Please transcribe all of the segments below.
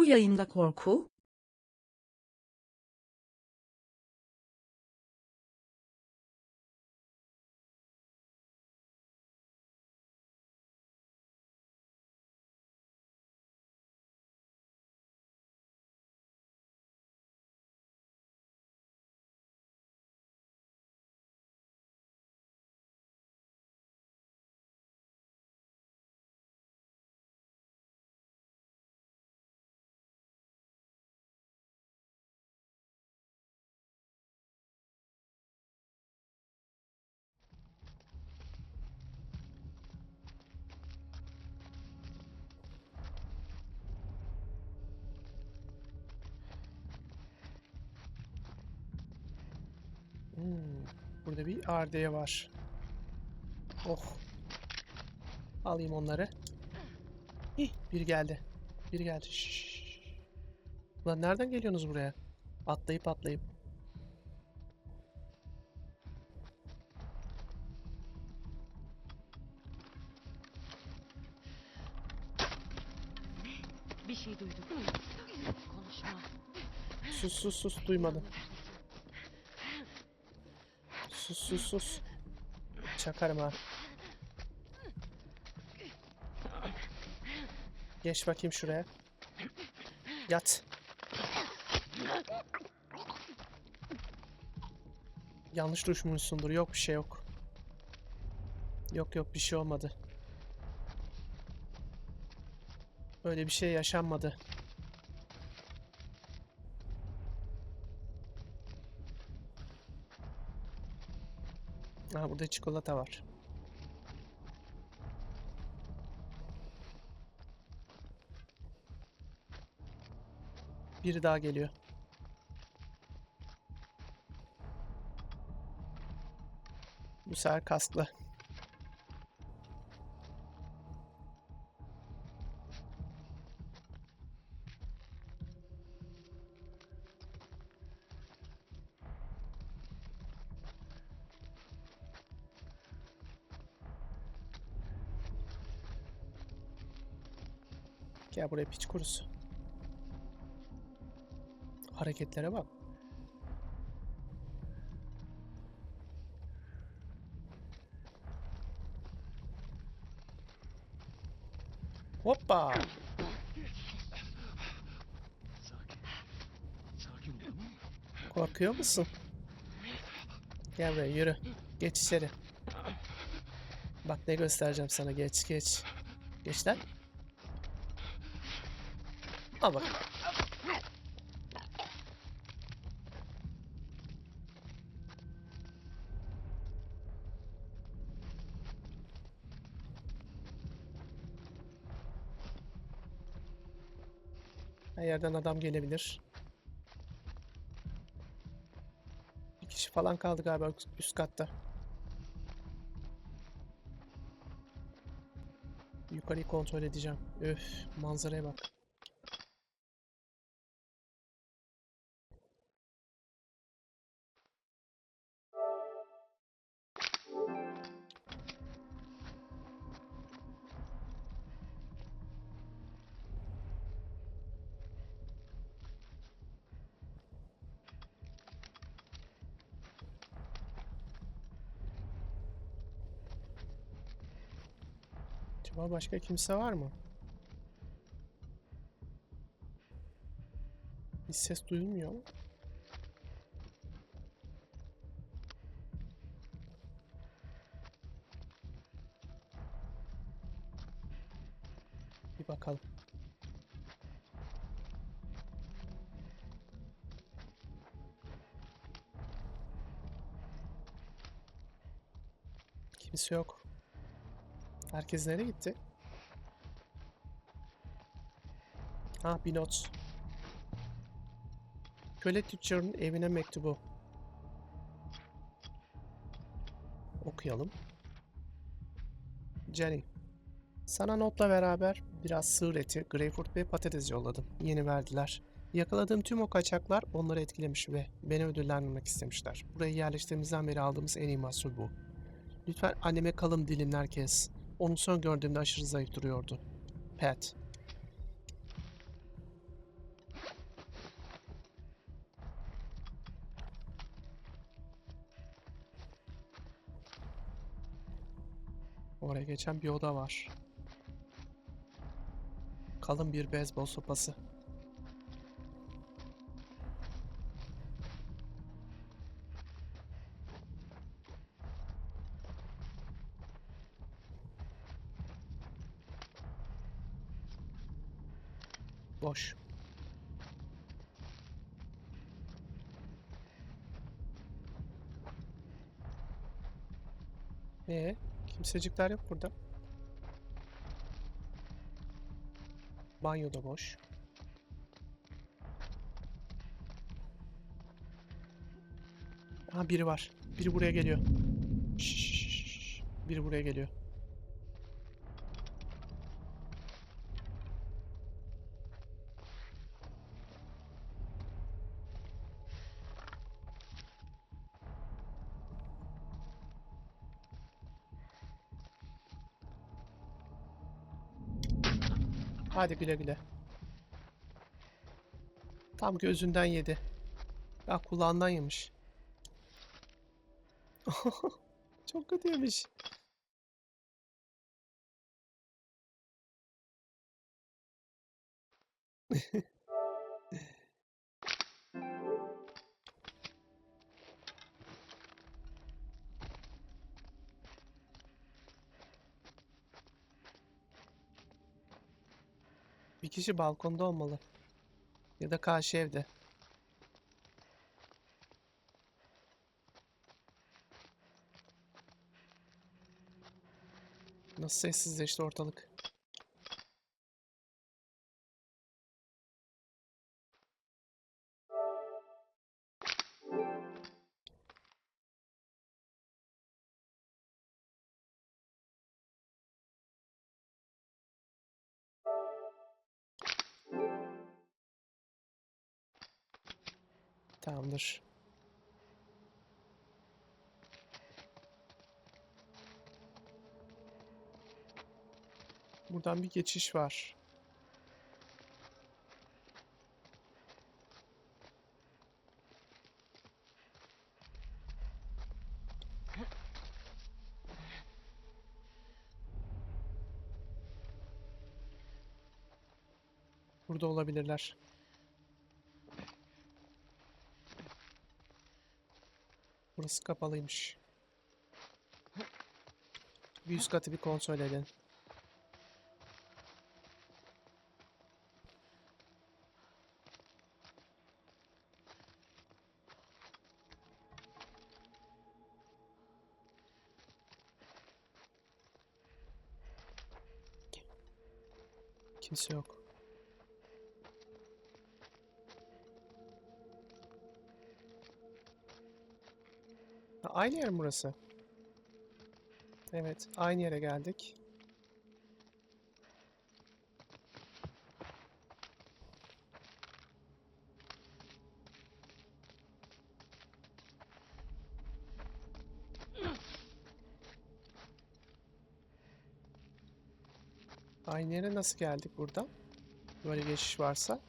Bu yayında korku, Hmm, burada bir ardiye var. Oh. Alayım onları. Hih, bir geldi. Bir geldi. Şşş. Ulan nereden geliyorsunuz buraya? Atlayıp atlayıp. Bir şey duyduk. Konuşma. Sus sus sus duymadım. Sus sus sus. Çakarım ha. Geç bakayım şuraya. Yat. Yanlış düşmüşsündür. Yok bir şey yok. Yok yok bir şey olmadı. Öyle bir şey yaşanmadı. Aha burada çikolata var. Biri daha geliyor. Bu sefer kasklı. Buraya piç kurusu. Hareketlere bak. Hoppa. Korkuyor musun? Gel buraya yürü. Geç içeri. Bak ne göstereceğim sana. Geç geç. Geç lan. Al bak. Her yerden adam gelebilir. Bir kişi falan kaldı galiba üst katta. Yukarıyı kontrol edeceğim. Öf, manzaraya bak. Başka kimse var mı? Bir ses duyulmuyor ama. Bir bakalım. Kimse yok. Herkes nereye gitti? Ha bir not. Köle tüccarının evine mektubu. Okuyalım. Jenny. Sana notla beraber biraz sığır eti, greyfurt ve patates yolladım. Yeni verdiler. Yakaladığım tüm o kaçaklar onları etkilemiş ve beni ödüllendirmek istemişler. Buraya yerleştiğimizden beri aldığımız en iyi mahsul bu. Lütfen anneme kalın dilimler kes. Onu son gördüğümde aşırı zayıf duruyordu. Pat. Oraya geçen bir oda var. Kalın bir beyzbol sopası. Kimsecikler yok burada. Banyo da boş. Ha biri var. Biri buraya geliyor. Şşş, biri buraya geliyor. Hadi güle güle. Tam gözünden yedi. Ya kulağından yemiş. Çok kötü yemiş. Bir kişi balkonda olmalı. Ya da karşı evde. Nasıl sessizleşti ortalık. Tamamdır. Buradan bir geçiş var. Burada olabilirler. Burası kapalıymış. Bir üst katı bir kontrol edin. Kimse yok. Aynı yer mi burası? Evet, aynı yere geldik. Aynı yere nasıl geldik buradan? Böyle geçiş varsa.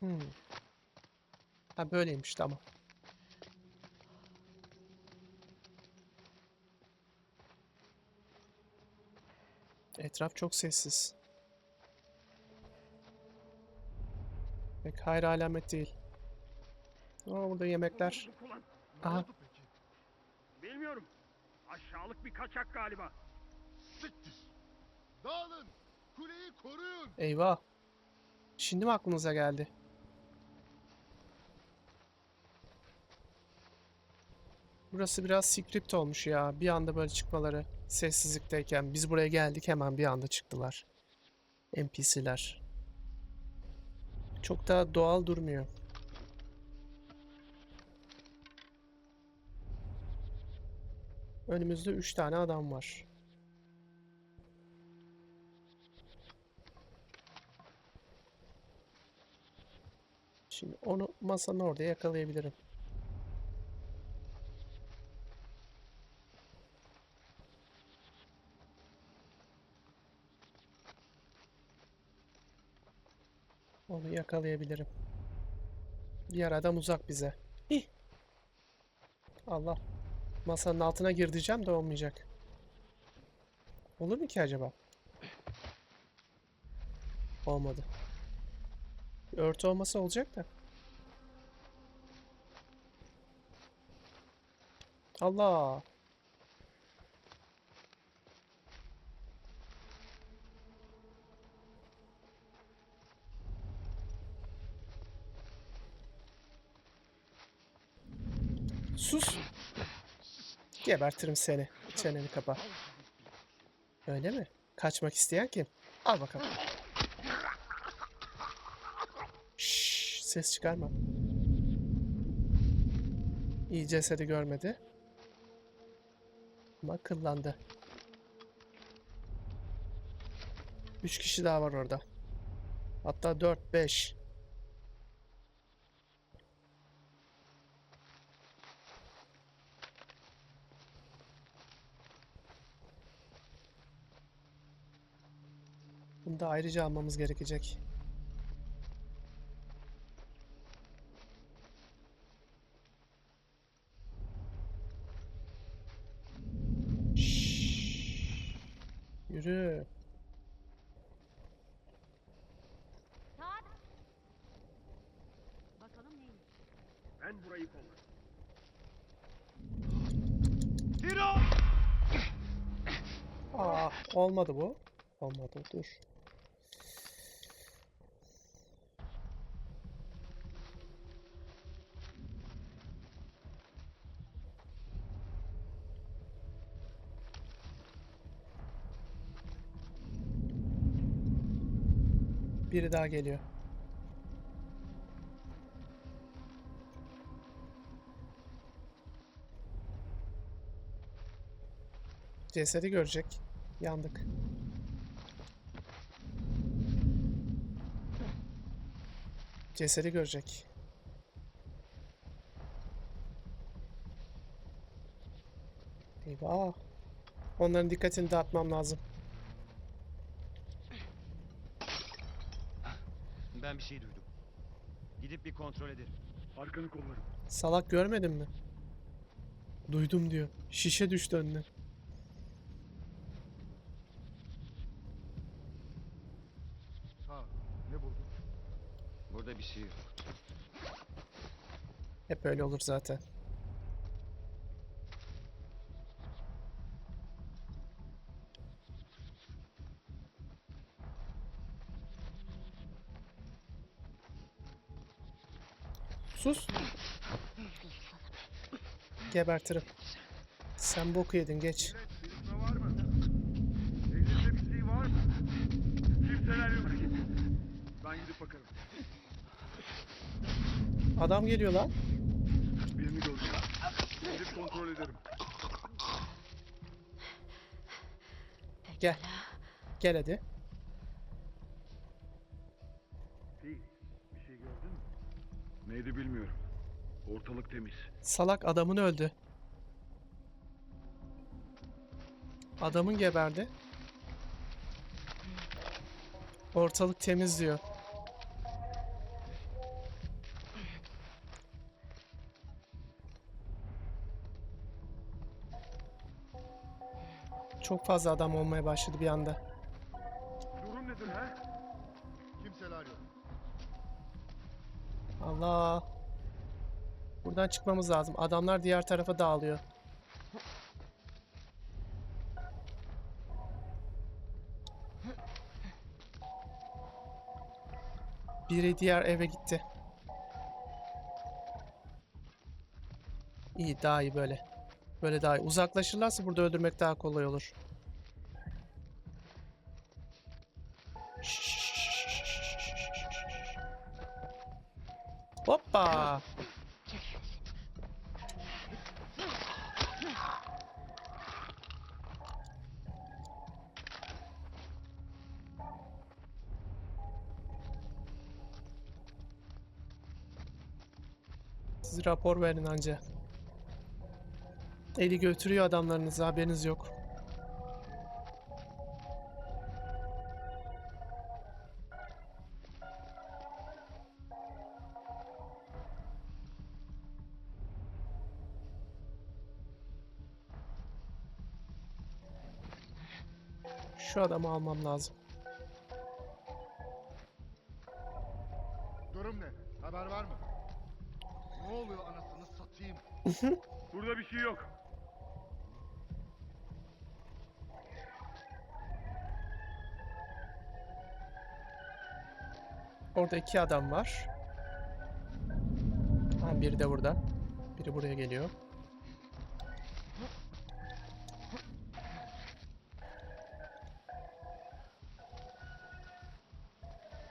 Hmm. Ha böyleymiş tamam. Etraf çok sessiz. Pek hayır alamet değil. Aa, burada yemekler. Aha. bilmiyorum. Aşağılık bir kaçak galiba. Siktir. Dağılın. Kuleyi koruyun. Eyvah. Şimdi mi aklınıza geldi? Burası biraz script olmuş ya. Bir anda böyle çıkmaları. Sessizlikteyken. Biz buraya geldik hemen bir anda çıktılar. NPC'ler. Çok da doğal durmuyor. Önümüzde 3 tane adam var. Şimdi onu masanın orada yakalayabilirim. Onu yakalayabilirim. Diğer adam uzak bize. Hih. Allah. Masanın altına gir de olmayacak. Olur mu ki acaba? Olmadı. Örtü olmasa olacak da. Allah. Sus. Gebertirim seni. Çeneni kapa. Öyle mi? Kaçmak isteyen kim? Al bakalım. Şşş, ses çıkarma. İyi cesedi görmedi. Ama kıllandı. Üç kişi daha var orada. Hatta dört, beş. Bunu da ayrıca almamız gerekecek. Şşş. Yürü. Saat. Bakalım neymiş. Ben burayı kollarım. Hiro! Aa, olmadı bu. Olmadı. Dur. Biri daha geliyor. Cesedi görecek. Yandık. Cesedi görecek. Eyvah. Onların dikkatini dağıtmam lazım. Ben bir şey duydum. Gidip bir kontrol ederim. Arkanı kollarım. Salak görmedin mi? Duydum diyor. Şişe düştü önüne. Ha, ne buldun? Burada bir şey yok. Hep öyle olur zaten. Sus. Gebertirim. Sen boku yedin geç. Evet, birisine var mı? Elinde bir şey var mı? Kimseler yok. Ben gidip bakarım. Adam geliyor lan. Birini göreceğim. Gidip kontrol ederim. Gel. Gel hadi. Bir şey gördün mü? Neydi bilmiyorum. Ortalık temiz. Salak adamın öldü. Adamın geberdi. Ortalık temiz diyor. Çok fazla adam olmaya başladı bir anda. Allah. Buradan çıkmamız lazım. Adamlar diğer tarafa dağılıyor. Biri diğer eve gitti. İyi daha iyi böyle. Böyle daha iyi. Uzaklaşırlarsa burada öldürmek daha kolay olur. Siz rapor verin anca. Eli götürüyor adamlarınızı haberiniz yok. Şu adamı almam lazım. Burada bir şey yok. Orada iki adam var. Ha, biri de burada. Biri buraya geliyor.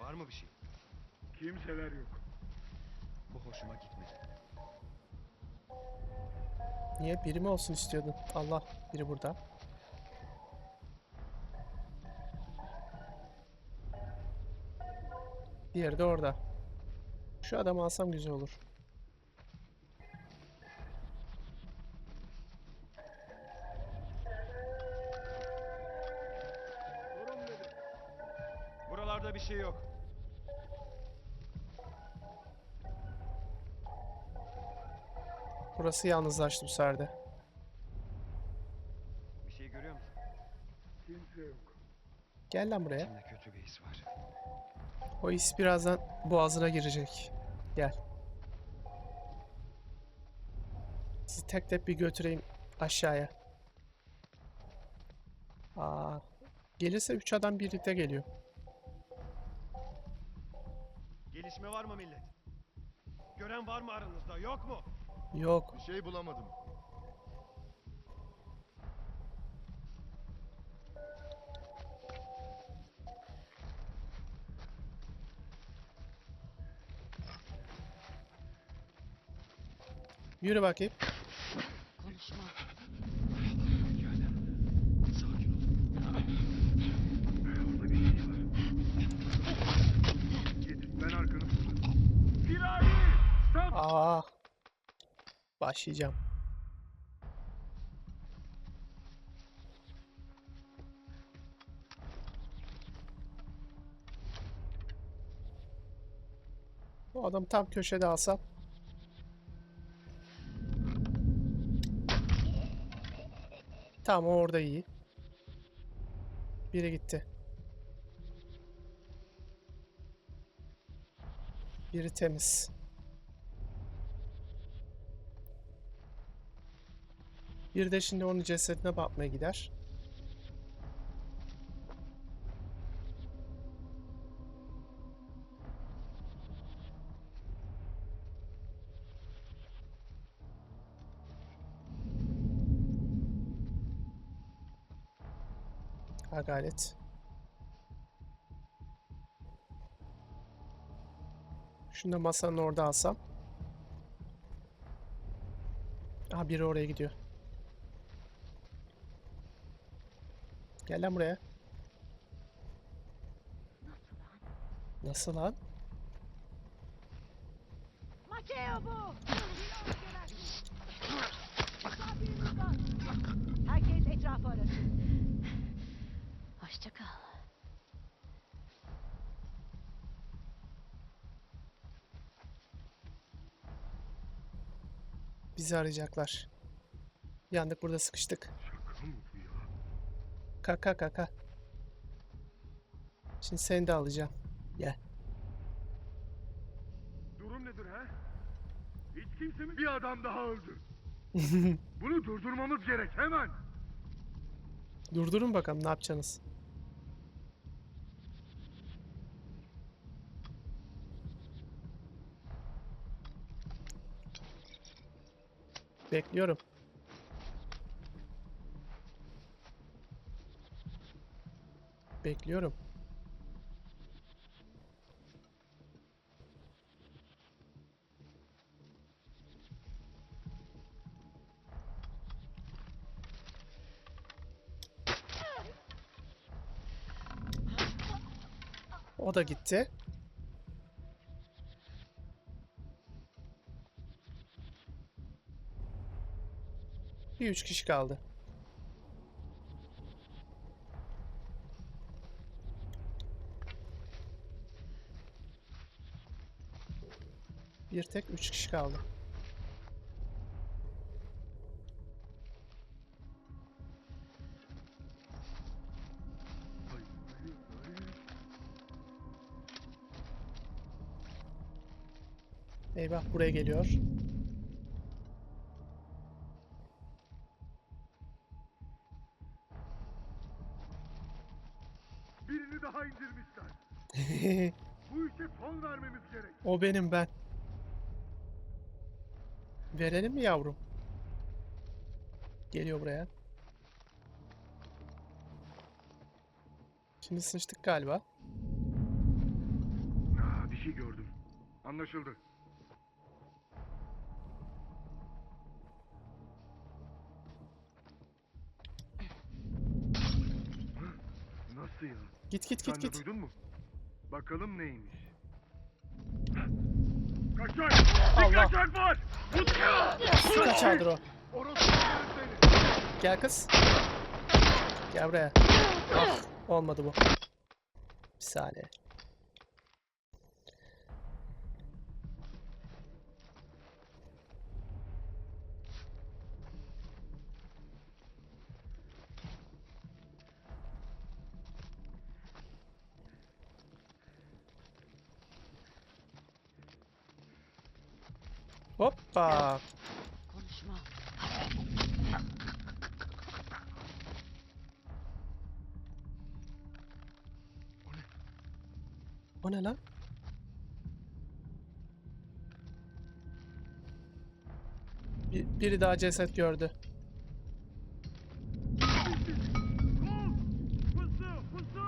Var mı bir şey? Kimseler yok. Bu hoşuma gitmedi. Niye? Biri mi olsun istiyordun? Allah, biri burada. Diğeri de orada. Şu adamı alsam güzel olur. Burası yalnızlaştı bu sefer de. Bir şey görüyor musun? Kimse yok. Gel lan buraya. İçimde kötü bir his var. O his birazdan boğazına girecek. Gel. Sizi tek tek bir götüreyim aşağıya. Aa, gelirse üç adam birlikte geliyor. Gelişme var mı millet? Gören var mı aranızda? Yok mu? Yok. Bir şey bulamadım. Yürü bakayım. Konuşma. Aa. Başlayacağım. Bu adam tam köşede alsam. Tamam o orada iyi. Biri gitti. Biri temiz. Bir de şimdi onun cesedine bakmaya gider. Ha gayret. Şunu da masanın orada alsam. Aha biri oraya gidiyor. Gel lan buraya. Nasıl lan? Mateo bu! Herkes etrafı arasın. Hoşça kal. Bizi arayacaklar. Yandık burada sıkıştık. Şaka mı bu ya? Kaka kaka. Şimdi seni de alacağım. Gel. Durum nedir ha? Hiç kimse mi? Bir adam daha öldü. Bunu durdurmamız gerek hemen. Durdurun bakalım ne yapacaksınız. Bekliyorum. Bekliyorum. O da gitti. Bir üç kişi kaldı. Bir tek 3 kişi kaldı. Eyvah buraya geliyor. Birini daha indirmişler. Bu işe son vermemiz gerek. O benim ben. Verelim mi yavrum? Geliyor buraya. Şimdi sıçtık galiba. Aa, bir şey gördüm. Anlaşıldı. Nasıl ya? Git git Sen git de git. duydun mu? Bakalım neymiş. Allah! Su kaçardır o. Gel kız. Gel buraya. Ah, olmadı bu. Bir saniye. Hoppa. Konuşma. O ne lan? Bir, biri daha ceset gördü. Pusu! Pusu!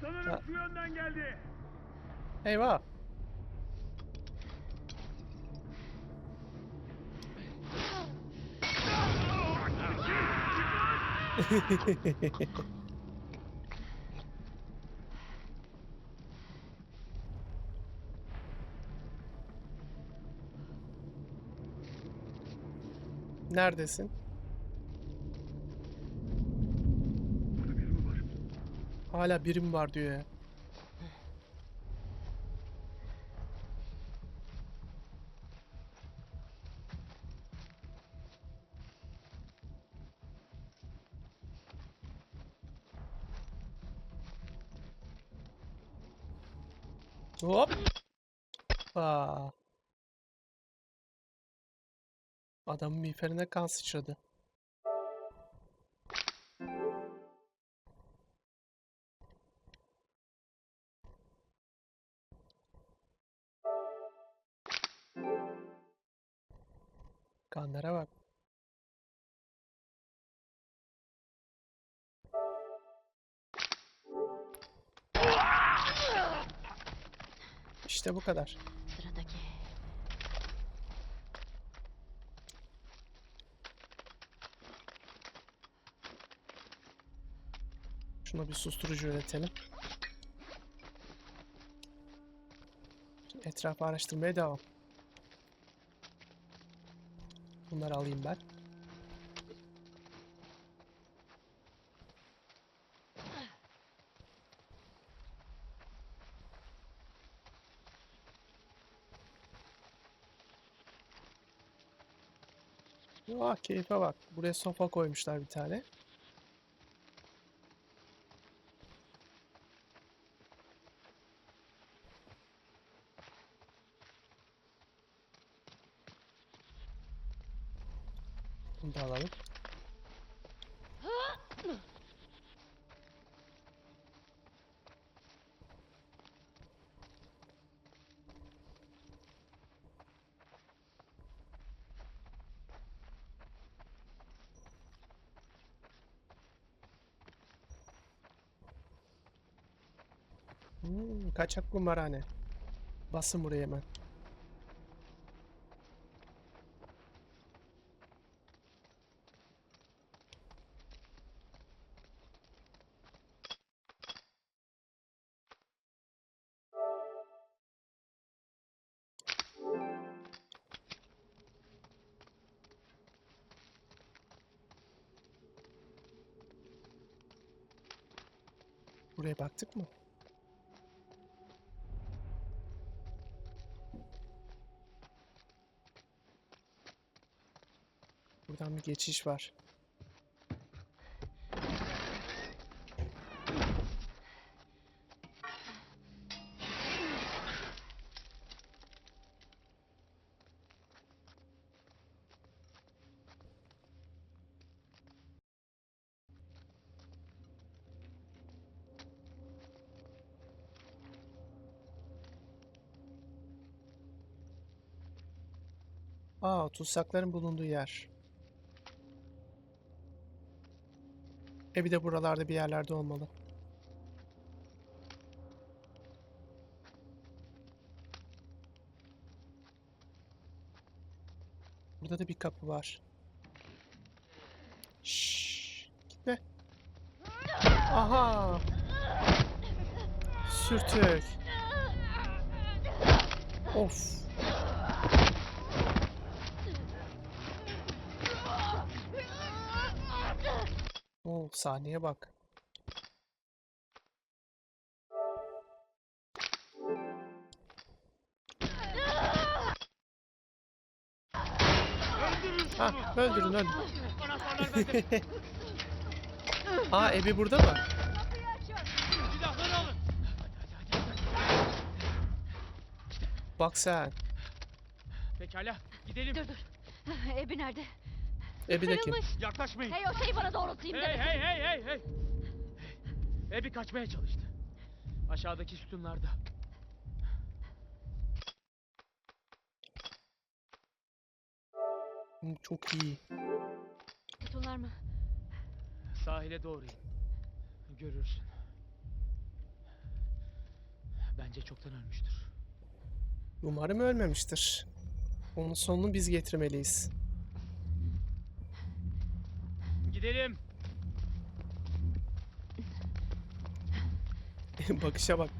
Sanırım şu yönden geldi. Eyvah. Neredesin? Hala birim var diyor ya. Hop. Aa. Adamın miğferine kan sıçradı. Kanlara bak. İşte bu kadar. Sıradaki. Şuna bir susturucu üretelim. Etrafı araştırmaya devam. Bunları alayım ben. Ah keyfe bak. Buraya sofa koymuşlar bir tane. Bunu da alalım. Hmm, kaçak kumarhane. Basın buraya hemen. Buraya baktık mı? Buradan bir geçiş var. Aa, tutsakların bulunduğu yer. Evi de buralarda bir yerlerde olmalı. Burada da bir kapı var. Şşş, gitme. Aha. Sürtük. Of. Oo, sahneye bak. Ha, öldürün öldürün. Aa, Ebi burada mı? Bak sen. Pekala gidelim. Dur dur. Ebi nerede? Ebi de kim? Kırılmış. Yaklaşmayın. Hey o şeyi bana doğrultayım Hey demek. hey hey hey hey. Ebi kaçmaya çalıştı. Aşağıdaki sütunlarda. Çok iyi. Sütunlar mı? Sahile doğru in. Görürsün. Bence çoktan ölmüştür. Umarım ölmemiştir. Onun sonunu biz getirmeliyiz. Gidelim. Bakışa bak.